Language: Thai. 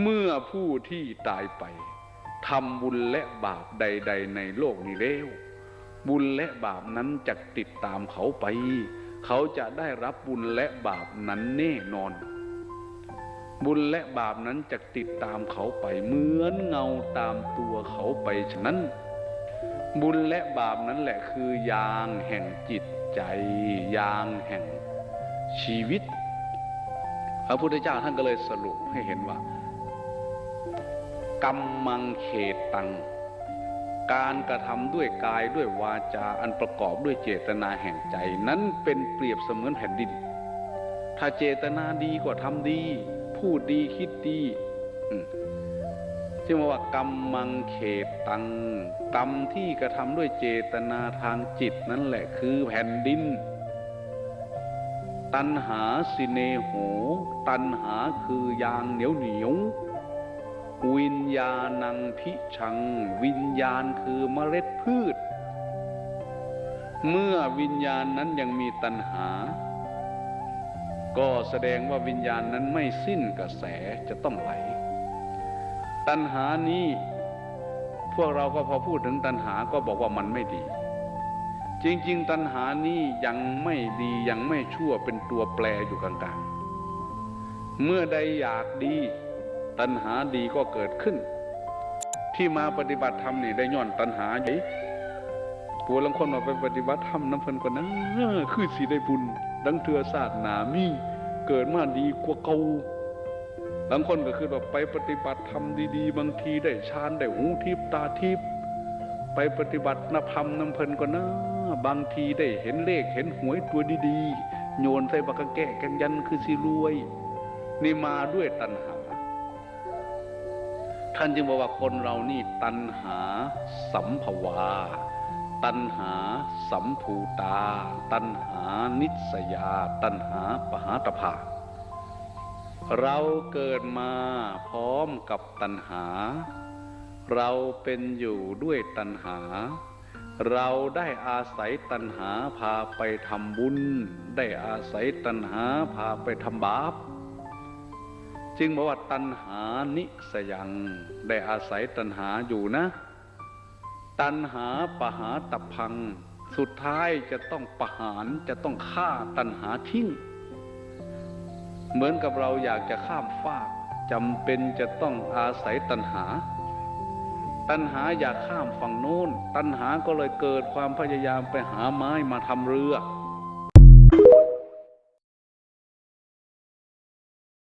เมื่อผู้ที่ตายไปทำบุญและบาปใด ๆ ในโลกนี้แล้ว บุญและบาปนั้นจะติดตามเขาไป เขาจะได้รับบุญและบาปนั้นแน่นอน บุญและบาปนั้นจะติดตามเขาไปเหมือนเงาตามตัวเขาไปฉะนั้น บุญและบาปนั้นแหละคือยางแห่งจิตใจ ยางแห่งชีวิต พระพุทธเจ้าท่านก็เลยสรุปให้เห็นว่า กรรมมังเขตตัง การกระทำด้วยกายด้วยวาจาอันประกอบด้วยเจตนาแห่งใจ นั้นเป็นเปรียบเสมือนแผ่นดิน ถ้าเจตนาดีก็ทำดี พูดดีคิดดีอืมจึงว่ากรรมมังเขตตัง กรรมที่กระทำด้วยเจตนาทางจิตนั่นแหละคือแผ่นดิน ตันหาสิเนโห ตันหาคือยางเหนียวเหนียว วิญญาณังพิชัง วิญญาณคือเมล็ดพืช เมื่อวิญญาณนั้นยังมีตัณหา ก็แสดงว่าวิญญาณนั้นไม่สิ้นกระแสจะต้องไหล ตัณหานี้ พวกเราก็พอพูดถึงตัณหาก็บอกว่ามันไม่ดี จริง ๆ ตัณหานี้ยังไม่ดียังไม่ชั่วเป็นตัวแปรอยู่กลางๆ เมื่อใดอยากดี ตัณหาดีก็เกิดขึ้น ที่มาปฏิบัติธรรมนี่ได้ย้อนตัณหาใหญ่ผัวลังคนมาไปปฏิบัติธรรมน้ำเพลินกว่านั้นคือสีได้บุญดังเถือศาสตร์หนามีเกิดมาดีกว่าเก่าบางคนก็คือแบบไปปฏิบัติธรรมดีๆ บางทีได้ฌานได้หูทิพตาทิพไปปฏิบัตินภรรมน้ำเพลินกว่านะบางทีได้เห็นเลขเห็นหวยตัวดีๆ โยนใส่ปากกาแก้กันยันคือสิรวย นี่มาด้วยตัณหา ท่านจึงบอกว่าคนเรานี่ตัณหาสัมภวา ตัณหาสัมภูตา ตัณหานิสยา ตัณหาปหาตภาเราเกิดมาพร้อมกับตัณหา เราเป็นอยู่ด้วยตัณหา เราได้อาศัยตัณหาพาไปทำบุญ ได้อาศัยตัณหาพาไปทำบาป จึงบอกว่าตัณหานิสยัง ได้อาศัยตัณหาอยู่นะ ตัณหาปหาตพัง สุดท้ายจะต้องประหารจะต้องฆ่าตัณหาทิ้ง เหมือนกับเราอยากจะข้ามฟากจำเป็นจะต้องอาศัยตัณหา ตัณหาอยากข้ามฝั่งโน้น ตัณหาก็เลยเกิดความพยายามไปหาไม้มาทำเรือ